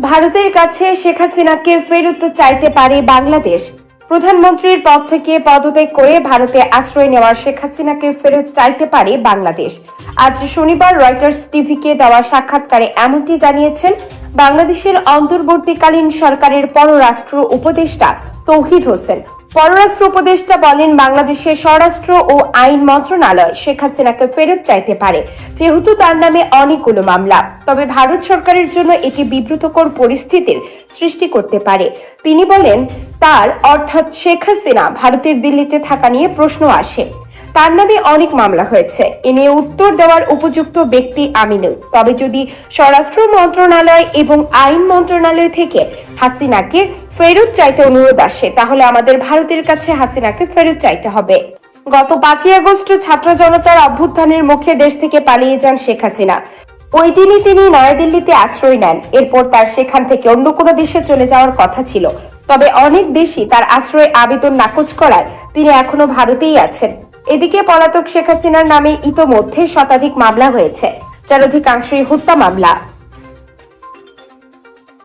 ভারতের কাছে শেখ হাসিনাকে ফেরত চাইতে পারে বাংলাদেশ। প্রধানমন্ত্রীর পদ থেকে পদত্যাগ করে ভারতে আশ্রয় নেওয়ার শেখ হাসিনাকে ফেরত চাইতে পারে বাংলাদেশ। আজ শনিবার রয়টার্স টিভিকে দেওয়া সাক্ষাৎকারে এমনটি জানিয়েছেন বাংলাদেশের অন্তর্বর্তীকালীন সরকারের পররাষ্ট্র উপদেষ্টা তৌহিদ হোসেন। পররাষ্ট্র উপদেষ্টা বলেন, বাংলাদেশের স্বরাষ্ট্র ও আইন মন্ত্রণালয় শেখ হাসিনাকে ফেরত চাইতে পারে, যেহেতু তার নামে অনেকগুলো মামলা। তবে ভারত সরকারের জন্য এটি বিব্রতকর পরিস্থিতির সৃষ্টি করতে পারে। তিনি বলেন, তার অর্থাৎ শেখ হাসিনা ভারতের দিল্লিতে থাকা নিয়ে প্রশ্ন আসে। তার নামে অনেক মামলা হয়েছে। এ নিয়ে উত্তর দেওয়ার উপযুক্ত ব্যক্তি আমি নই। তবে যদি স্বরাষ্ট্র মন্ত্রণালয় এবং আইন মন্ত্রণালয় থেকে হাসিনাকে ফেরত চাইতে অনুরোধ আসে, তাহলে আমাদের ভারতের কাছে হাসিনাকে ফেরত চাইতে হবে। গত পাঁচই আগস্ট ছাত্র জনতার অভ্যুত্থানের মুখে দেশ থেকে পালিয়ে যান শেখ হাসিনা। ওই দিনই তিনি নয়াদিল্লিতে আশ্রয় নেন। এরপর তার সেখান থেকে অন্য কোনো দেশে চলে যাওয়ার কথা ছিল। তবে অনেক দেশই তার আশ্রয় আবেদন নাকচ করায় তিনি এখনও ভারতেই আছেন। এদিকে পলাতক শেখ হাসিনার নামে ইতোমধ্যে শতাধিক মামলা হয়েছে যার অধিকাংশই হত্যা মামলা।